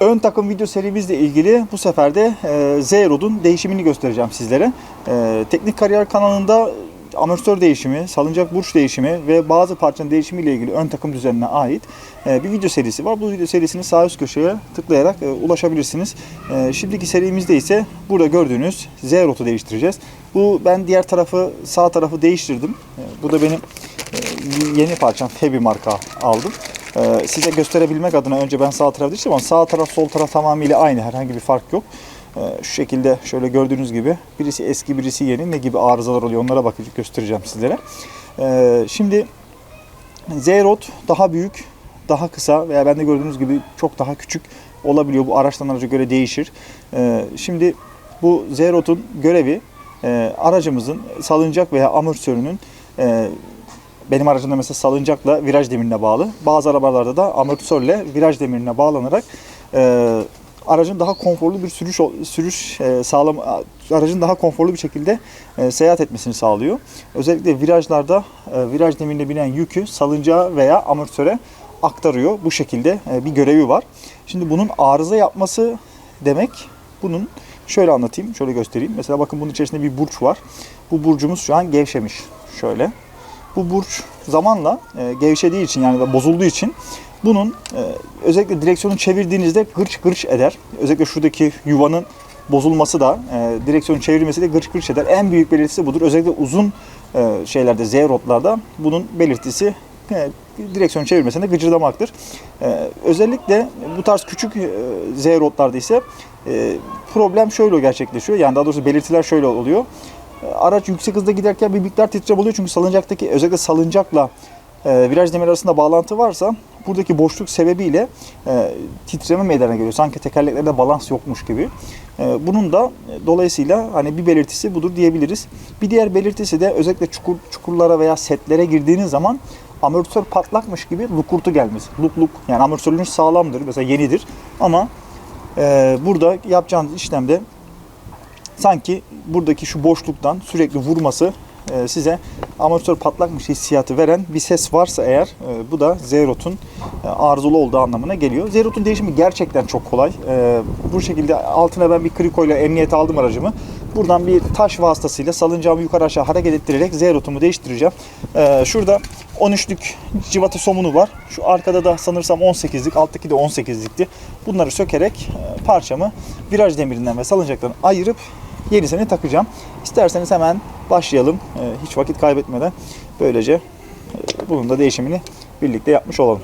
Ön takım video serimizle ilgili bu sefer de e, Z-Rod'un değişimini göstereceğim sizlere. E, Teknik Kariyer kanalında amortisör değişimi, salıncak burç değişimi ve bazı parçanın değişimiyle ilgili ön takım düzenine ait e, bir video serisi var. Bu video serisini sağ üst köşeye tıklayarak e, ulaşabilirsiniz. Şimdiki serimizde ise burada gördüğünüz Z-Rod'u değiştireceğiz. Bu ben diğer tarafı sağ tarafı değiştirdim. Bu da benim yeni parçam Febi marka aldım. Ee, size gösterebilmek adına önce ben sağ tarafı değiştirdim ama sağ taraf sol taraf tamamıyla aynı herhangi bir fark yok. Ee, şu şekilde şöyle gördüğünüz gibi birisi eski birisi yeni ne gibi arızalar oluyor onlara bakacak göstereceğim sizlere. Ee, şimdi Z-Rod daha büyük, daha kısa veya bende gördüğünüz gibi çok daha küçük olabiliyor. Bu araçtan araca göre değişir. Şimdi bu Z-Rod'un görevi e, aracımızın salıncak veya amortisörünün e, benim aracımda mesela salıncakla viraj demirine bağlı. Bazı arabalarda da amortisörle viraj demirine bağlanarak e, aracın daha konforlu bir sürüş sürüş e, sağlam aracın daha konforlu bir şekilde e, seyahat etmesini sağlıyor. Özellikle virajlarda e, viraj demirine binen yükü salıncağa veya amortisöre aktarıyor. Bu şekilde e, bir görevi var. Şimdi bunun arıza yapması demek bunun şöyle anlatayım, şöyle göstereyim. Mesela bakın bunun içerisinde bir burç var. Bu burcumuz şu an gevşemiş. Şöyle bu burç zamanla e, gevşediği için yani da bozulduğu için bunun e, özellikle direksiyonu çevirdiğinizde gırç gırç eder. Özellikle şuradaki yuvanın bozulması da e, direksiyonu çevirmesi de gırç gırç eder. En büyük belirtisi budur. Özellikle uzun e, şeylerde Z rotlarda bunun belirtisi e, direksiyonu çevirmesinde gıcırdamaktır. E, özellikle bu tarz küçük e, Z rotlarda ise e, problem şöyle gerçekleşiyor. Yani daha doğrusu belirtiler şöyle oluyor araç yüksek hızda giderken bir miktar titreme oluyor. Çünkü salıncaktaki özellikle salıncakla e, viraj demir arasında bağlantı varsa buradaki boşluk sebebiyle e, titreme meydana geliyor. Sanki tekerleklerde balans yokmuş gibi. E, bunun da e, dolayısıyla hani bir belirtisi budur diyebiliriz. Bir diğer belirtisi de özellikle çukur, çukurlara veya setlere girdiğiniz zaman amortisör patlakmış gibi lukurtu gelmesi. Luk luk yani amortisörünüz sağlamdır mesela yenidir ama e, burada yapacağınız işlemde sanki buradaki şu boşluktan sürekli vurması e, size amortisör patlakmış hissiyatı veren bir ses varsa eğer e, bu da Zerot'un e, arızalı olduğu anlamına geliyor. Zerot'un değişimi gerçekten çok kolay. Bu şekilde altına ben bir krikoyla emniyet aldım aracımı. Buradan bir taş vasıtasıyla salıncağımı yukarı aşağı hareket ettirerek Zerot'umu değiştireceğim. Şurada 13'lük civata somunu var. Şu arkada da sanırsam 18'lik, alttaki de 18'likti. Bunları sökerek parçamı viraj demirinden ve salıncaktan ayırıp yenisini takacağım. İsterseniz hemen başlayalım. Hiç vakit kaybetmeden böylece bunun da değişimini birlikte yapmış olalım.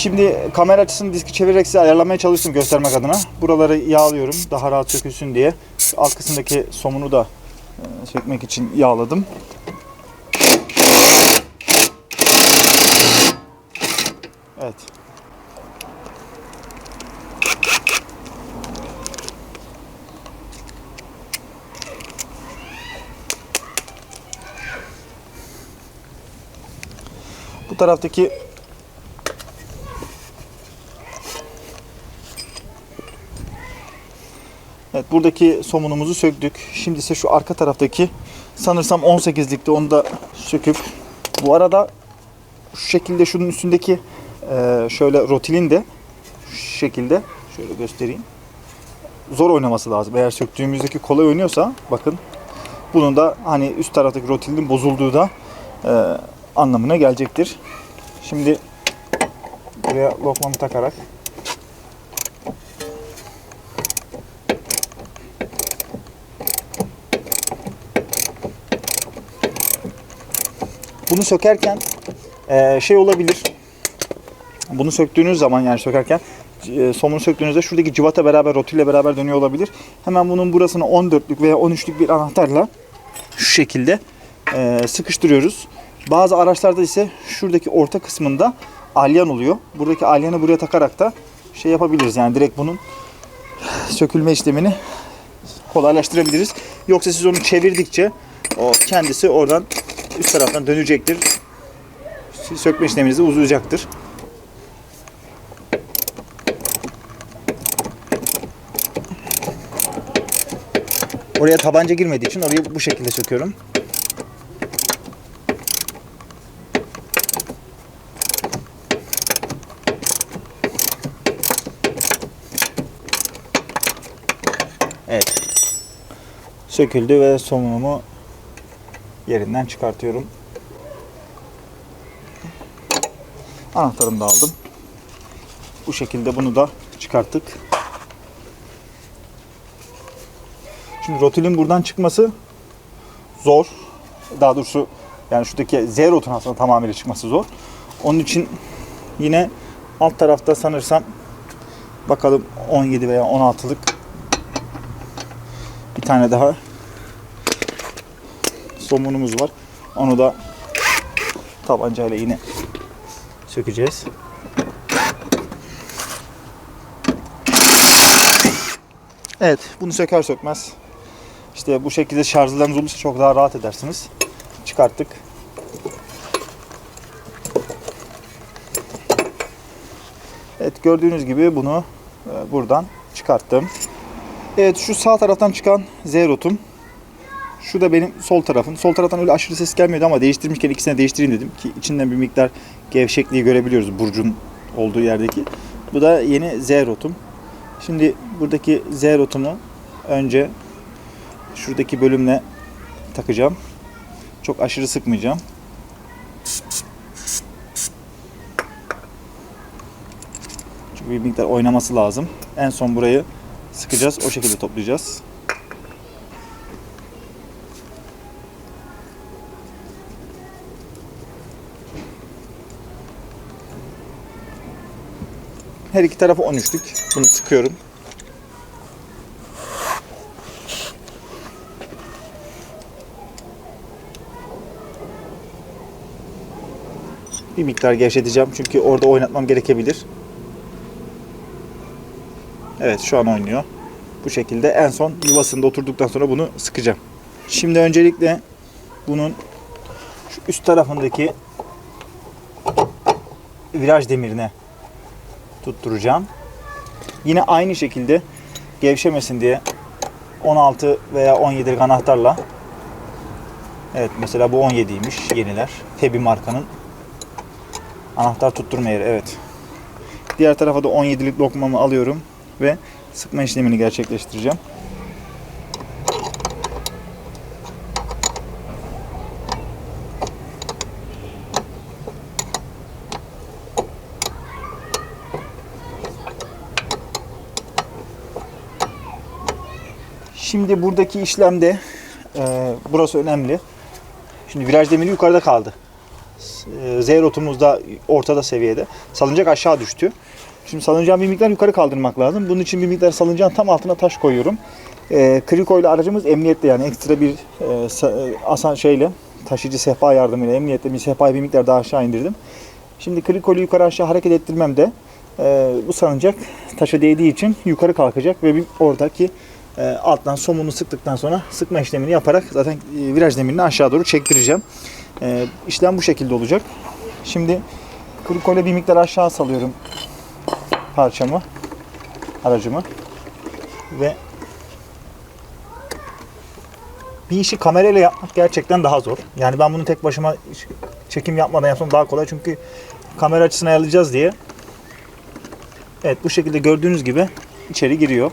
Şimdi kamera açısını diski çevirerek size ayarlamaya çalıştım göstermek adına. Buraları yağlıyorum daha rahat sökülsün diye. Alt kısımdaki somunu da sökmek için yağladım. Evet. Bu taraftaki Evet buradaki somunumuzu söktük. Şimdi ise şu arka taraftaki sanırsam 18'likte onu da söküp bu arada şu şekilde şunun üstündeki e, şöyle rotilin de şu şekilde şöyle göstereyim. Zor oynaması lazım. Eğer söktüğümüzdeki kolay oynuyorsa bakın bunun da hani üst taraftaki rotilin bozulduğu da e, anlamına gelecektir. Şimdi buraya lokmamı takarak Bunu sökerken e, şey olabilir. Bunu söktüğünüz zaman yani sökerken e, somunu söktüğünüzde şuradaki civata beraber rotille beraber dönüyor olabilir. Hemen bunun burasını 14'lük veya 13'lük bir anahtarla şu şekilde e, sıkıştırıyoruz. Bazı araçlarda ise şuradaki orta kısmında alyan oluyor. Buradaki alyanı buraya takarak da şey yapabiliriz. Yani direkt bunun sökülme işlemini kolaylaştırabiliriz. Yoksa siz onu çevirdikçe o kendisi oradan üst taraftan dönecektir. Sökme işleminizi uzayacaktır. Oraya tabanca girmediği için orayı bu şekilde söküyorum. Evet. Söküldü ve somunumu yerinden çıkartıyorum. Anahtarımı da aldım. Bu şekilde bunu da çıkarttık. Şimdi rotulün buradan çıkması zor. Daha doğrusu yani şuradaki Z rotun aslında tamamıyla çıkması zor. Onun için yine alt tarafta sanırsam bakalım 17 veya 16'lık bir tane daha somunumuz var. Onu da tabancayla yine sökeceğiz. Evet, bunu söker sökmez. İşte bu şekilde şarjlarınız olursa çok daha rahat edersiniz. Çıkarttık. Evet, gördüğünüz gibi bunu e, buradan çıkarttım. Evet, şu sağ taraftan çıkan Z rotum. Şu da benim sol tarafım. Sol taraftan öyle aşırı ses gelmiyordu ama değiştirmişken ikisini değiştireyim dedim ki içinden bir miktar gevşekliği görebiliyoruz burcun olduğu yerdeki. Bu da yeni Z rotum. Şimdi buradaki Z rotumu önce şuradaki bölümle takacağım. Çok aşırı sıkmayacağım. Çünkü bir miktar oynaması lazım. En son burayı sıkacağız. O şekilde toplayacağız. Her iki tarafı 13'lük. Bunu sıkıyorum. Bir miktar gevşeteceğim çünkü orada oynatmam gerekebilir. Evet şu an oynuyor. Bu şekilde en son yuvasında oturduktan sonra bunu sıkacağım. Şimdi öncelikle bunun şu üst tarafındaki viraj demirine tutturacağım. Yine aynı şekilde gevşemesin diye 16 veya 17'lik anahtarla Evet mesela bu 17'ymiş yeniler. Tebi markanın anahtar tutturma yeri evet. Diğer tarafa da 17'lik lokmamı alıyorum ve sıkma işlemini gerçekleştireceğim. Şimdi buradaki işlemde e, burası önemli. Şimdi viraj demiri yukarıda kaldı. E, Z rotumuz da ortada seviyede. Salıncak aşağı düştü. Şimdi salıncağı bir miktar yukarı kaldırmak lazım. Bunun için bir miktar salıncağın tam altına taş koyuyorum. E, Kriko ile aracımız emniyette yani ekstra bir e, e, asan şeyle taşıyıcı sehpa yardımıyla emniyette bir sehpayı bir miktar daha aşağı indirdim. Şimdi Kriko'yu yukarı aşağı hareket ettirmem de e, bu salıncak taşa değdiği için yukarı kalkacak ve bir oradaki alttan somunu sıktıktan sonra sıkma işlemini yaparak zaten e, viraj demirini aşağı doğru çektireceğim. E, işlem bu şekilde olacak. Şimdi krikoyla bir miktar aşağı salıyorum parçamı, aracımı ve bir işi kamerayla yapmak gerçekten daha zor. Yani ben bunu tek başıma çekim yapmadan yapsam daha kolay çünkü kamera açısını ayarlayacağız diye. Evet bu şekilde gördüğünüz gibi içeri giriyor.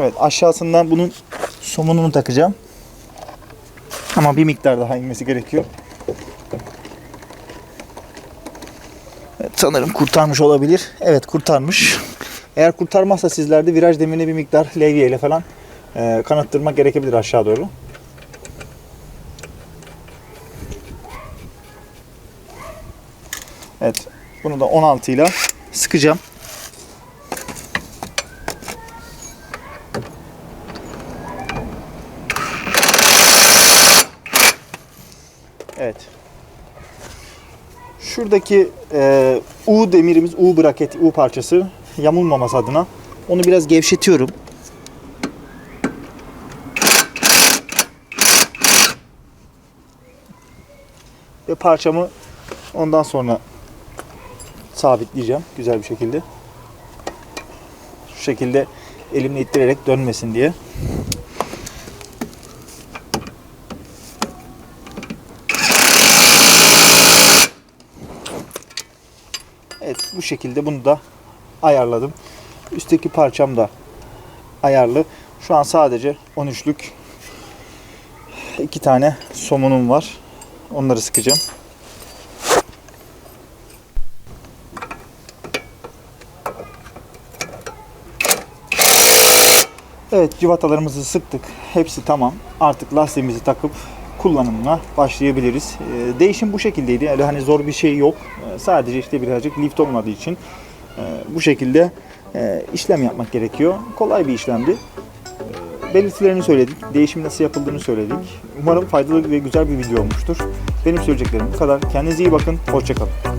Evet aşağısından bunun somununu takacağım. Ama bir miktar daha inmesi gerekiyor. Evet, sanırım kurtarmış olabilir. Evet kurtarmış. Eğer kurtarmazsa sizlerde viraj demirine bir miktar levye ile falan e, kanattırmak gerekebilir aşağı doğru. Evet. Bunu da 16 ile sıkacağım. şuradaki e, U demirimiz, U braket, U parçası yamulmaması adına onu biraz gevşetiyorum. Ve parçamı ondan sonra sabitleyeceğim güzel bir şekilde. Şu şekilde elimle ittirerek dönmesin diye. Evet bu şekilde bunu da ayarladım. Üstteki parçam da ayarlı. Şu an sadece 13'lük iki tane somunum var. Onları sıkacağım. Evet civatalarımızı sıktık. Hepsi tamam. Artık lastiğimizi takıp kullanımına başlayabiliriz. Ee, değişim bu şekildeydi. Yani hani zor bir şey yok. Ee, sadece işte birazcık lift olmadığı için e, bu şekilde e, işlem yapmak gerekiyor. Kolay bir işlemdi. Ee, belirtilerini söyledik. Değişim nasıl yapıldığını söyledik. Umarım faydalı ve güzel bir video olmuştur. Benim söyleyeceklerim bu kadar. Kendinize iyi bakın. Hoşçakalın.